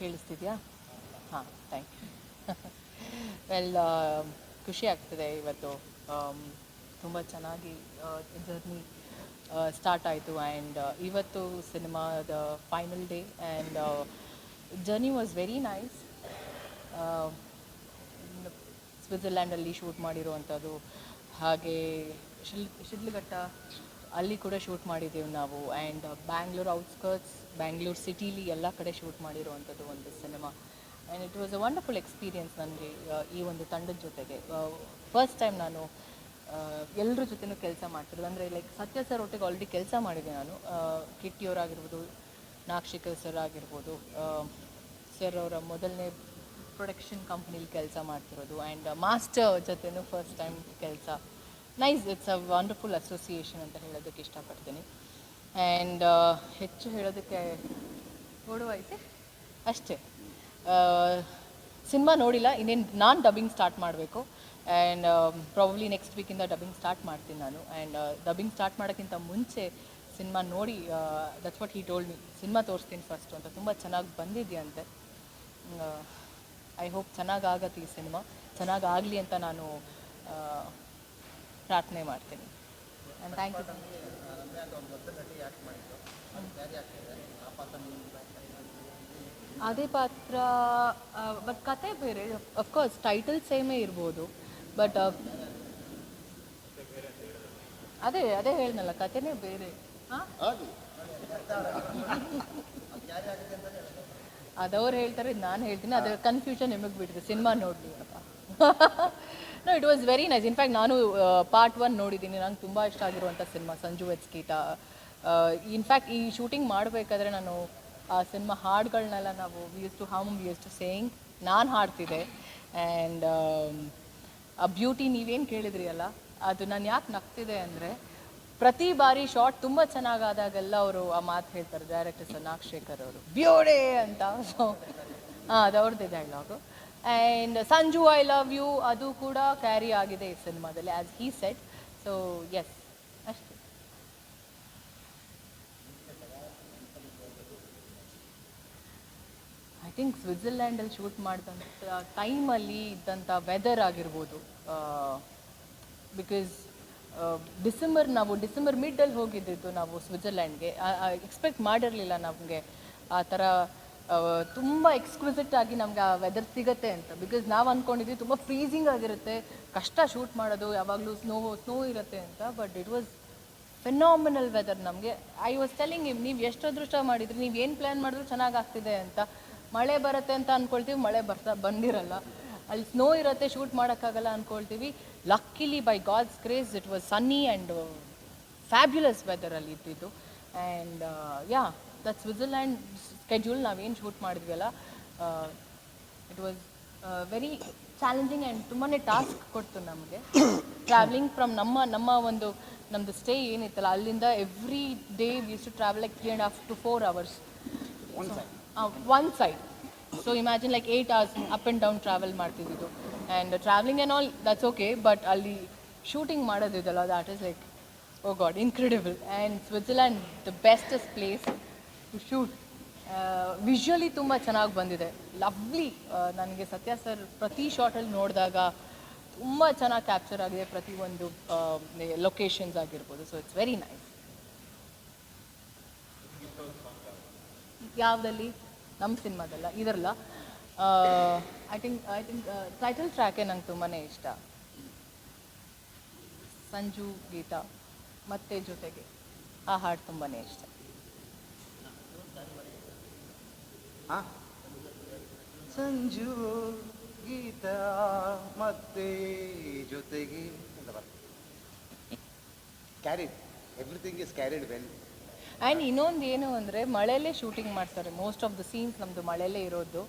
ಕೇಳಿಸ್ತಿದ್ಯಾ? ಹಾಂ thank you well ಖುಷಿ ಆಗ್ತದೆ ಇವತ್ತು. ತುಂಬ ಚೆನ್ನಾಗಿ ಜರ್ನಿ ಸ್ಟಾರ್ಟ್ ಆಯಿತು ಆ್ಯಂಡ್ ಇವತ್ತು ಸಿನಿಮಾದ final day and journey was very nice ಸ್ವಿಟ್ಜರ್ಲ್ಯಾಂಡಲ್ಲಿ shoot ಮಾಡಿರುವಂಥದ್ದು. ಹಾಗೆ ಶಿಲ್, ಶಿಡ್ಲಘಟ್ಟ ಅಲ್ಲಿ ಕೂಡ ಶೂಟ್ ಮಾಡಿದ್ದೀವಿ ನಾವು. ಆ್ಯಂಡ್ ಬ್ಯಾಂಗ್ಳೂರ್ ಔಟ್ಸ್ಕರ್ಟ್ಸ್ ಬ್ಯಾಂಗ್ಳೂರ್ ಸಿಟೀಲಿ ಎಲ್ಲ ಕಡೆ ಶೂಟ್ ಮಾಡಿರುವಂಥದ್ದು ಒಂದು cinema and it was a wonderful experience ನನಗೆ ಈ ಒಂದು ತಂಡದ ಜೊತೆಗೆ. ಫಸ್ಟ್ ಟೈಮ್ ನಾನು ಎಲ್ಲರ ಜೊತೆನೂ ಕೆಲಸ ಮಾಡ್ತಿರೋದು. ಅಂದರೆ ಲೈಕ್ ಸತ್ಯ ಸರ್ ಒಟ್ಟಿಗೆ ಆಲ್ರೆಡಿ ಕೆಲಸ ಮಾಡಿದೆ ನಾನು. ಕಿಟ್ಟಿಯವರಾಗಿರ್ಬೋದು ನಾಕ್ಷಿಕಲ್ ಸರ್ ಆಗಿರ್ಬೋದು ಸರ್ ಅವರ ಮೊದಲನೇ ಪ್ರೊಡಕ್ಷನ್ ಕಂಪ್ನಿಲಿ ಕೆಲಸ ಮಾಡ್ತಿರೋದು. ಆ್ಯಂಡ್ ಮಾಸ್ಟರ್ ಜೊತೆನೂ ಫಸ್ಟ್ ಟೈಮ್ ಕೆಲಸ nice it's a wonderful association ಅಂತ ಹೇಳೋದಕ್ಕೆ ಇಷ್ಟಪಡ್ತೀನಿ. ಆ್ಯಂಡ್ ಹೆಚ್ಚು ಹೇಳೋದಕ್ಕೆ ನೋಡುವ ಐತೆ? ಅಷ್ಟೇ. ಸಿನಿಮಾ ನೋಡಿಲ್ಲ, ಇನ್ನೇನು ನಾನು ಡಬ್ಬಿಂಗ್ ಸ್ಟಾರ್ಟ್ ಮಾಡಬೇಕು. ಆ್ಯಂಡ್ ಪ್ರಾಬ್ಲಿ ನೆಕ್ಸ್ಟ್ ವೀಕಿಂದ ಡಬ್ಬಿಂಗ್ ಸ್ಟಾರ್ಟ್ ಮಾಡ್ತೀನಿ ನಾನು. ಆ್ಯಂಡ್ ಡಬ್ಬಿಂಗ್ ಸ್ಟಾರ್ಟ್ ಮಾಡೋಕ್ಕಿಂತ ಮುಂಚೆ ಸಿನಿಮಾ ನೋಡಿ that's what he told me cinema ತೋರಿಸ್ತೀನಿ ಫಸ್ಟು ಅಂತ. ತುಂಬ ಚೆನ್ನಾಗಿ ಬಂದಿದೆಯಂತೆ. ಐ ಹೋಪ್ ಚೆನ್ನಾಗಾಗತ್ತೆ ಈ ಸಿನಿಮಾ. ಚೆನ್ನಾಗಾಗಲಿ ಅಂತ ನಾನು ಪ್ರಾರ್ಥನೆ ಮಾಡ್ತೀನಿ. ಥ್ಯಾಂಕ್ ಯು ಅದೇ ಪಾತ್ರ ಬಟ್ ಕತೆ ಬೇರೆ. ಅಫ್ಕೋರ್ಸ್ ಟೈಟಲ್ ಸೇಮೇ ಇರ್ಬೋದು ಬಟ್ ಅದೇ ಅದೇ ಹೇಳ್ನಲ್ಲ ಕತೆನೇ ಬೇರೆ. ಅದವ್ರು ಹೇಳ್ತಾರೆ, ನಾನು ಹೇಳ್ತೀನಿ, ಅದ್ರ ಕನ್ಫ್ಯೂಷನ್ ನಿಮಗೆ ಬಿಟ್ಟಿದೆ ಸಿನಿಮಾ ನೋಡ್ಲಿ ಅಂತ no it was very nice in fact ನಾನು ಪಾರ್ಟ್ ಒನ್ ನೋಡಿದ್ದೀನಿ. ನಂಗೆ ತುಂಬ ಇಷ್ಟ ಆಗಿರುವಂಥ ಸಿನಿಮಾ, ಸಂಜು ಎಚ್ಕೀಟ. ಇನ್ಫ್ಯಾಕ್ಟ್ ಈ ಶೂಟಿಂಗ್ ಮಾಡಬೇಕಾದ್ರೆ ನಾನು, ಆ ಸಿನಿಮಾ ಹಾಡುಗಳನ್ನೆಲ್ಲ ನಾವು use to hum use to saying ನಾನು ಹಾಡ್ತಿದ್ದೆ. ಆ್ಯಂಡ್ ಆ ಬ್ಯೂಟಿ ನೀವೇನು ಕೇಳಿದ್ರಿ ಅಲ್ಲ? ಅದು ನಾನು ಯಾಕೆ ನಗ್ತಿದೆ ಅಂದರೆ, ಪ್ರತಿ ಬಾರಿ ಶಾರ್ಟ್ ತುಂಬ ಚೆನ್ನಾಗಾದಾಗೆಲ್ಲ ಅವರು ಆ ಮಾತು ಹೇಳ್ತಾರೆ. ಡೈರೆಕ್ಟರ್ ಸರ್ ನಾಗಶೇಖರ್ ಅವರು. ಬ್ಯೂಡೆ ಅಂತ. ಸೊ ಹಾಂ ಅದು ಅವ್ರದ್ದೇ dialogue and Sanju I love you ಅದು ಕೂಡ ಕ್ಯಾರಿ ಆಗಿದೆ ಈ ಸಿನಿಮಾದಲ್ಲಿ as he set so yes I think ಸ್ವಿಟ್ಜರ್ಲ್ಯಾಂಡಲ್ಲಿ shoot ಮಾಡಿದಂಥ ಟೈಮಲ್ಲಿ ಇದ್ದಂಥ ವೆದರ್ ಆಗಿರ್ಬೋದು. ಬಿಕಾಸ್ ಡಿಸೆಂಬರ್ ನಾವು ಡಿಸೆಂಬರ್ ಮಿಡ್ಡಲ್ಲಿ ಹೋಗಿದ್ದಿದ್ದು ನಾವು ಸ್ವಿಟ್ಜರ್ಲ್ಯಾಂಡ್ಗೆ ಎಕ್ಸ್ಪೆಕ್ಟ್ ಮಾಡಿರಲಿಲ್ಲ ನಮಗೆ ಆ ಥರ ತುಂಬ ಎಕ್ಸ್ಕ್ವಿಸಿಟ್ ಆಗಿ ನಮ್ಗೆ ಆ ವೆದರ್ ಸಿಗತ್ತೆ ಅಂತ. ಬಿಕಾಸ್ ನಾವು ಅಂದ್ಕೊಂಡಿದ್ವಿ ತುಂಬ ಫ್ರೀಸಿಂಗ್ ಆಗಿರುತ್ತೆ. ಕಷ್ಟ ಶೂಟ್ ಮಾಡೋದು, ಯಾವಾಗಲೂ ಸ್ನೋ ಸ್ನೋ ಇರುತ್ತೆ ಅಂತ. But it was phenomenal weather ನಮಗೆ. ಐ ವಾಸ್ ಟೆಲಿಂಗ್ ಇಮ್ ನೀವು ಎಷ್ಟು ಅದೃಷ್ಟ ಮಾಡಿದ್ರಿ? ನೀವು ಏನು ಪ್ಲ್ಯಾನ್ ಮಾಡಿದ್ರು ಚೆನ್ನಾಗಿ ಆಗ್ತಿದೆ ಅಂತ. ಮಳೆ ಬರುತ್ತೆ ಅಂತ ಅಂದ್ಕೊಳ್ತೀವಿ ಮಳೆ ಬರ್ತಾ ಬಂದಿರಲ್ಲ. ಅಲ್ಲಿ ಸ್ನೋ ಇರುತ್ತೆ ಶೂಟ್ ಮಾಡೋಕ್ಕಾಗಲ್ಲ ಅಂದ್ಕೊಳ್ತೀವಿ ಲಕ್ಕಿಲಿ by God's grace it was sunny and fabulous ವೆದರಲ್ಲಿ ಇದ್ದಿದ್ದು. And yeah that Switzerland schedule ನಾವೇನು ಶೂಟ್ ಮಾಡಿದ್ವಿ ಅಲ್ಲ it was very challenging and ತುಂಬಾ ಟಾಸ್ಕ್ ಕೊಡ್ತು ನಮಗೆ. ಟ್ರಾವೆಲಿಂಗ್ ಫ್ರಮ್ ನಮ್ಮ ನಮ್ಮ ಒಂದು ನಮ್ಮದು ಸ್ಟೇ ಏನಿತ್ತಲ್ಲ ಅಲ್ಲಿಂದ every day was to travel like three and half to four hours one side so imagine like eight hours up and down travel ಮಾಡ್ತಿದ್ದಿದ್ದು. And travelling and all that's okay but ಅಲ್ಲಿ shooting ಮಾಡೋದಿದೆಲ್ಲ that is like oh God incredible and Switzerland the bestest place shoot visually ತುಂಬ ಚೆನ್ನಾಗಿ ಬಂದಿದೆ. Lovely ನನಗೆ ಸತ್ಯ sir ಪ್ರತಿ ಶಾಟಲ್ಲಿ ನೋಡಿದಾಗ ತುಂಬ ಚೆನ್ನಾಗಿ ಕ್ಯಾಪ್ಚರ್ ಆಗಿದೆ ಪ್ರತಿ ಒಂದು ಲೊಕೇಶನ್ಸ್ ಆಗಿರ್ಬೋದು. ಸೊ ಇಟ್ಸ್ ವೆರಿ ನೈಸ್ ಯಾವುದಲ್ಲಿ? ನಮ್ಮ ಸಿನಿಮಾದಲ್ಲ, ಇದರಲ್ಲ. I think I think title ಟ್ರ್ಯಾಕೇ ನಂಗೆ ತುಂಬಾ ಇಷ್ಟ. ಸಂಜು ಗೀತಾ, ಮತ್ತೆ ಜೊತೆಗೆ. ಆ ಹಾಡು ತುಂಬಾ ಇಷ್ಟ ಹಾ? ಸಂಜು ಗೀತ ಮತ್ತೆ ಜೊತೆಗೆ ಅಂತ carried everything is carried well and ಇನ್ನೊಂದು ಏನು ಅಂದರೆ ಮಳೆಯಲ್ಲೇ ಶೂಟಿಂಗ್ ಮಾಡ್ತಾರೆ. ಮೋಸ್ಟ್ ಆಫ್ ದ ಸೀನ್ಸ್ ನಮ್ಮದು ಮಳೆಯಲ್ಲೇ ಇರೋದು.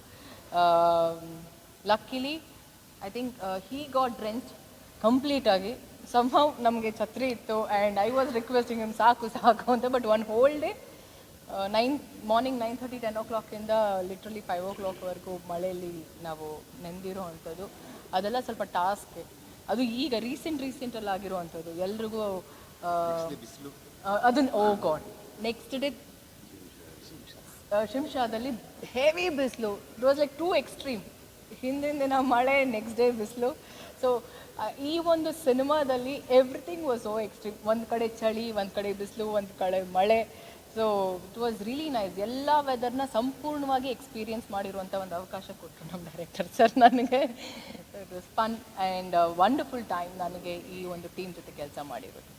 ಲಕ್ಕಿಲಿ I think he got drench ಕಂಪ್ಲೀಟಾಗಿ ಸಮ್ಹೌ ನಮಗೆ ಛತ್ರಿ ಇತ್ತು and I was requesting him ಸಾಕು ಸಾಕು ಅಂತ. But one whole day nine morning nine thirty ten ಓ ಕ್ಲಾಕಿಂದ ಲಿಟ್ರಲಿ ಫೈವ್ ಓ ಕ್ಲಾಕ್ವರೆಗೂ ಮಳೆಯಲ್ಲಿ ನಾವು ನೆಂದಿರೋ ಅಂಥದ್ದು. ಅದೆಲ್ಲ ಸ್ವಲ್ಪ ಟಾಸ್ಕ್ ಅದು ಈಗ ರೀಸೆಂಟ್ ರೀಸೆಂಟಲ್ಲಿ ಆಗಿರುವಂಥದ್ದು ಎಲ್ರಿಗೂ ಅದನ್ನ ಓ ಗಾಡ್ ನೆಕ್ಸ್ಟ್ ಡೇ ಶಿಂಷಾದಲ್ಲಿ ಹೆವಿ ಬಿಸಿಲು. It was like too extreme ಹಿಂದಿನ ದಿನ ಮಳೆ ನೆಕ್ಸ್ಟ್ ಡೇ ಬಿಸಿಲು. ಸೊ ಈ ಒಂದು ಸಿನಿಮಾದಲ್ಲಿ ಎವ್ರಿಥಿಂಗ್ ವಾಸ್ ಸೋ ಎಕ್ಸ್ಟ್ರೀಮ್ ಒಂದು ಕಡೆ ಚಳಿ ಒಂದು ಕಡೆ ಬಿಸಿಲು ಒಂದು ಕಡೆ ಮಳೆ. So it was really nice ಎಲ್ಲ ವೆದರ್ನ ಸಂಪೂರ್ಣವಾಗಿ ಎಕ್ಸ್ಪೀರಿಯನ್ಸ್ ಮಾಡಿರುವಂಥ ಒಂದು ಅವಕಾಶ ಕೊಟ್ಟರು ನಮ್ಮ ಡೈರೆಕ್ಟರ್ ಸರ್ ನನಗೆ. It was fun and wonderful time ನನಗೆ ಈ ಒಂದು ಟೀಮ್ ಜೊತೆ ಕೆಲಸ ಮಾಡಿರೋದು.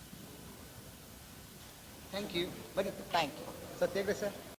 ಥ್ಯಾಂಕ್ ಯು ಬನ್ನಿ ಥ್ಯಾಂಕ್ ಯು ಸರ್